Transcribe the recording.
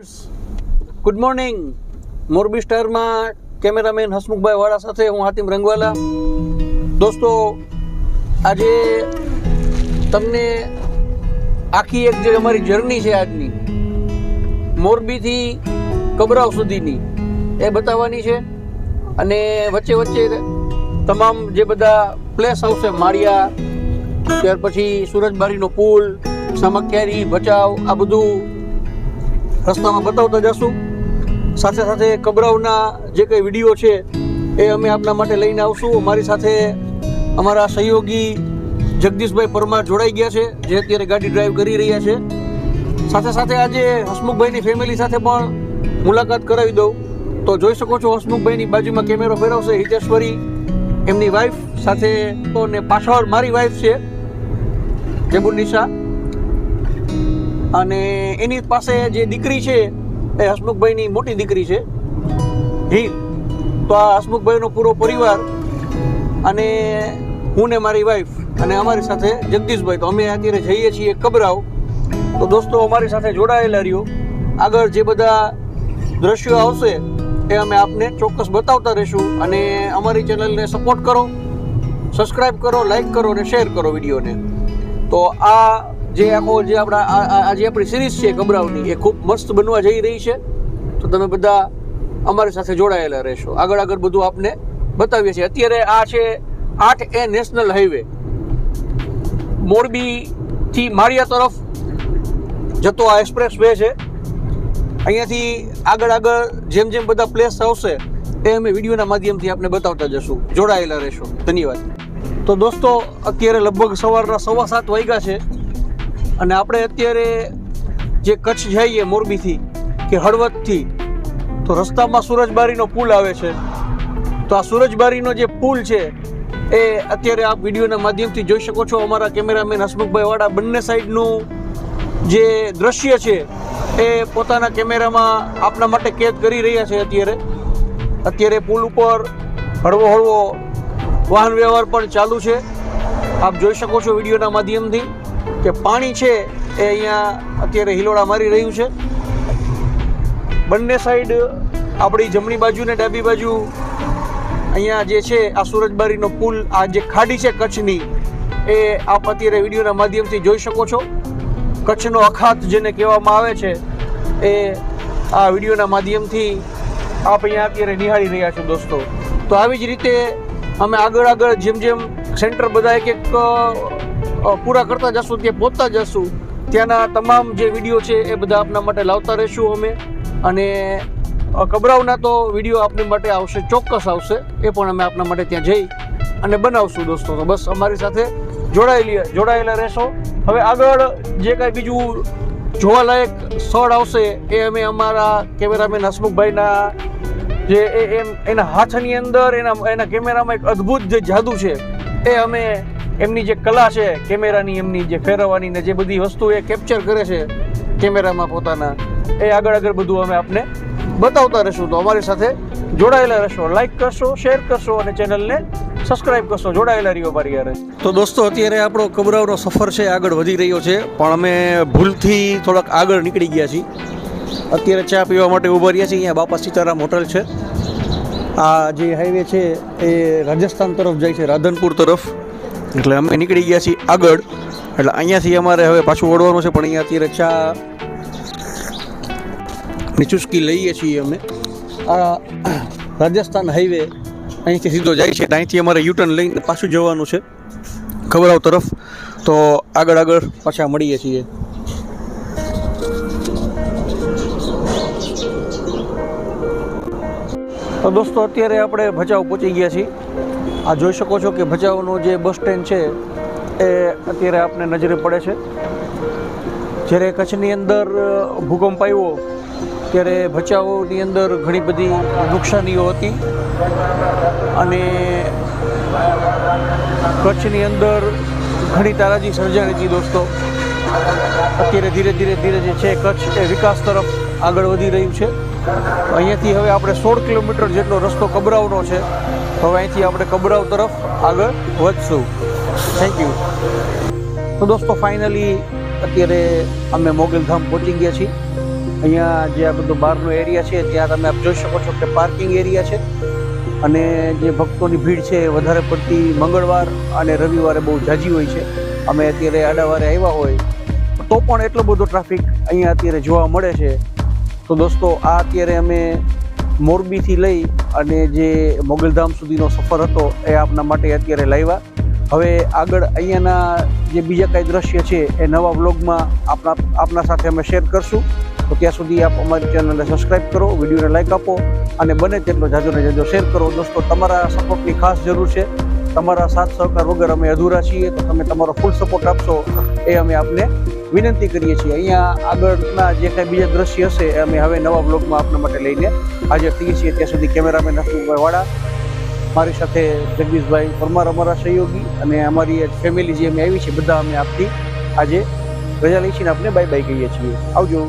Good morning Morbi સ્ટારમાં cameraman Hasmukhbhai વાળા સાથે હું હાતિમ રંગવાલા. દોસ્તો, આજે તમને આખી એક જે અમારી જર્ની છે આજની, મોરબીથી કબરાવ સુધીની, એ બતાવવાની છે. અને વચ્ચે વચ્ચે તમામ જે બધા પ્લેસ આવશે, માળિયા, ત્યાર પછી સુરજબારીનો પુલ, સામખિયારી, ભચાઉ, આ બધું રસ્તામાં બતાવતા જશું. સાથે સાથે કબરાવના જે કંઈ વીડિયો છે, એ અમે આપના માટે લઈને આવશું. અમારી સાથે અમારા સહયોગી જગદીશભાઈ પરમાર જોડાઈ ગયા છે, જે અત્યારે ગાડી ડ્રાઈવ કરી રહ્યા છે. સાથે સાથે આજે હસમુખભાઈની ફેમિલી સાથે પણ મુલાકાત કરાવી દઉં. તો જોઈ શકો છો હસમુખભાઈની બાજુમાં કેમેરો ફેરવશે, હિતેશ્વરી, એમની વાઈફ સાથે ને પાછળ મારી વાઈફ છે જેબુનિશા અને એની પાસે જે દીકરી છે, એ હસમુખભાઈની મોટી દીકરી છે. હીર તો આ હસમુખભાઈનો પૂરો પરિવાર અને હું ને મારી વાઈફ અને અમારી સાથે જગદીશભાઈ. તો અમે અત્યારે જઈએ છીએ કબરાવ. તો દોસ્તો, અમારી સાથે જોડાયેલા રહ્યો. આગળ જે બધા દ્રશ્યો આવશે, એ અમે આપને ચોક્કસ બતાવતા રહીશું. અને અમારી ચેનલને સપોર્ટ કરો સબસ્ક્રાઈબ કરો લાઈક કરો અને શેર કરો વિડીયોને. તો આ જે આખો જે આપણા આ- જે આપણી સિરીઝ છે ગમરાવની, એ ખૂબ મસ્ત બનવા જઈ રહી છે. તો તમે બધા અમારી સાથે જોડાયેલા રહેશો. આગળ આગળ બધું આપને બતાવીએ છીએ. અત્યારે આ છે આઠ એ નેશનલ હાઈવે. મોરબીથી માળિયા તરફ જતો આ એક્સપ્રેસ વે છે. અહીંયાથી આગળ આગળ જેમ જેમ બધા પ્લેસ આવશે, એ અમે વિડીયોના માધ્યમથી આપને બતાવતા જશું. જોડાયેલા રહેશો. ધન્યવાદ. તો દોસ્તો, અત્યારે લગભગ સવારના સવા સાત વાગ્યા છે. અને આપણે અત્યારે જે કચ્છ જઈએ મોરબીથી કે હળવદથી, તો રસ્તામાં સુરજબારીનો પુલ આવે છે. તો આ સુરજબારીનો જે પુલ છે, એ અત્યારે આપ વિડીયોના માધ્યમથી જોઈ શકો છો. અમારા કેમેરામેન હસમુખભાઈ વાળા બંને સાઈડનું જે દ્રશ્ય છે, એ પોતાના કેમેરામાં આપના માટે કેદ કરી રહ્યા છે અત્યારે. અત્યારે પુલ ઉપર હળવો હળવો વાહન વ્યવહાર પણ ચાલુ છે. આપ જોઈ શકો છો વિડીયોના માધ્યમથી. કે પાણી છે એ અહીંયા અત્યારે હિલોડા મારી રહ્યું છે. બંને સાઈડ આપણી જમણી બાજુ ને ડાબી બાજુ અહીંયા જે છે આ સુરજબારીનો પુલ, આ જે ખાડી છે કચ્છની, એ આપ અત્યારે વિડીયોના માધ્યમથી જોઈ શકો છો. કચ્છનો અખાત જેને કહેવામાં આવે છે, એ આ વિડીયોના માધ્યમથી આપ અહીંયા અત્યારે નિહાળી રહ્યા છો દોસ્તો. તો આવી જ રીતે અમે આગળ આગળ જેમ જેમ સેન્ટર બધા એક એક પૂરા કરતા જશું કે પહોંચતા જશું. ત્યાંના તમામ જે વીડિયો છે એ બધા આપના માટે લાવતા રહીશું અમે. અને કબરાવના તો વીડિયો આપની માટે આવશે, ચોક્કસ આવશે. એ પણ અમે આપના માટે ત્યાં જઈ અને બનાવશું દોસ્તો. તો બસ અમારી સાથે જોડાયેલી, જોડાયેલા રહેશો. હવે આગળ જે કાંઈ બીજું જોવાલાયક સ્થળ આવશે એ અમે અમારા કેમેરામેન હસમુખભાઈના જે એ એમ, એના હાથની અંદર, એના એના કેમેરામાં એક અદ્ભુત જે જાદુ છે એ અમે એમની જે કલા છે, કેમેરાની એમની જે ફેરવવાની ને જે બધી વસ્તુ એ કેપ્ચર કરે છે કેમેરામાં પોતાના, એ આગળ આગળ બધું અમે આપને બતાવતા રહીશું. તો અમારી સાથે જોડાયેલા રહેશો લાઇક કરશો શેર કરશો અને ચેનલને સબસ્ક્રાઇબ કરશો. જોડાયેલા રહ્યો મારી યાર. તો દોસ્તો, અત્યારે આપણો કબરાવનો સફર છે, આગળ વધી રહ્યો છે, પણ અમે ભૂલથી થોડાક આગળ નીકળી ગયા છીએ. અત્યારે ચા પીવા માટે ઊભા રહ્યા છીએ, અહીંયા બાપા સીતારામ હોટલ છે. આ જે હાઈવે છે, એ રાજસ્થાન તરફ જાય છે, રાધનપુર તરફ. એટલે અમે નીકળી ગયા છીએ આગળ. એટલે અહીંયાથી અમારે હવે પાછું વળવાનું છે, પણ અહીંયા અત્યારે ચા ની ચુસ્કી લઈએ છીએ અમે. આ રાજસ્થાન હાઈવે અહીંથી સીધો જાય છે અહીંથી અમારે યુટર્ન લઈને પાછું જવાનું છે ખબરાવ તરફ. તો આગળ આગળ પાછા મળીએ છીએ. તો દોસ્તો, અત્યારે આપણે ભચાઉ પહોંચી ગયા છીએ. આ જોઈ શકો છો કે ભચાઉનું જે બસ સ્ટેન્ડ છે, એ અત્યારે આપને નજરે પડે છે. જ્યારે કચ્છની અંદર ભૂકંપ આવ્યો, ત્યારે ભચાઉની અંદર ઘણી બધી નુકસાનીઓ હતી. અને કચ્છની અંદર ઘણી તારાજી સર્જાણી હતી દોસ્તો. અત્યારે ધીરે ધીરે ધીરે જે છે, કચ્છ એ વિકાસ તરફ આગળ વધી રહ્યું છે. અહીંયાથી હવે આપણે સોળ કિલોમીટર જેટલો રસ્તો કબરાવનો છે. હવે અહીંથી આપણે કબરાવ તરફ આગળ વધશું. થેન્ક યુ તો દોસ્તો ફાઇનલી અત્યારે અમે મોગલધામ પહોંચી ગયા છીએ. અહીંયા જે આ બધો બહારનો એરિયા છે, ત્યાં તમે આપ જોઈ શકો છો કે પાર્કિંગ એરિયા છે. અને જે ભક્તોની ભીડ છે વધારે પડતી મંગળવાર અને રવિવારે બહુ જાજી હોય છે. અમે અત્યારે આડાવારે આવ્યા હોય, તો પણ એટલો બધો ટ્રાફિક અહીંયા અત્યારે જોવા મળે છે. તો દોસ્તો, આ અત્યારે અમે મોરબીથી લઈ અને જે મોગલધામ સુધીનો સફર હતો એ આપના માટે અત્યારે લાવ્યા. હવે આગળ અહીંયાના જે બીજા કાંઈ દ્રશ્ય છે એ નવા વ્લોગમાં આપના આપના સાથે અમે શેર કરશું. તો ત્યાં સુધી આપ અમારી ચેનલને સબસ્ક્રાઈબ કરો, વિડીયોને લાઈક આપો અને બને તેટલો જાજો ને જાજો શેર કરો. દોસ્તો, તમારા સપોર્ટની ખાસ જરૂર છે. તમારા સાથ સહકાર વગર અમે અધૂરા છીએ, તો તમે તમારો ફૂલ સપોર્ટ આપશો એ અમે આપને વિનંતી કરીએ છીએ. અહીંયા આગળના જે કાંઈ બીજા દ્રશ્ય હશે એ અમે હવે નવા બ્લોગમાં આપના માટે લઈને હાજર થઈએ છીએ. ત્યાં સુધી કેમેરામેન હસમુખભાઈ વાળા મારી સાથે જગદીશભાઈ પરમાર અમારા સહયોગી અને અમારી ફેમિલી જે અમે આવી છે, બધા અમે આપથી આજે રજા લઈ છીએ ને બાય બાય કહીએ છીએ. આવજો.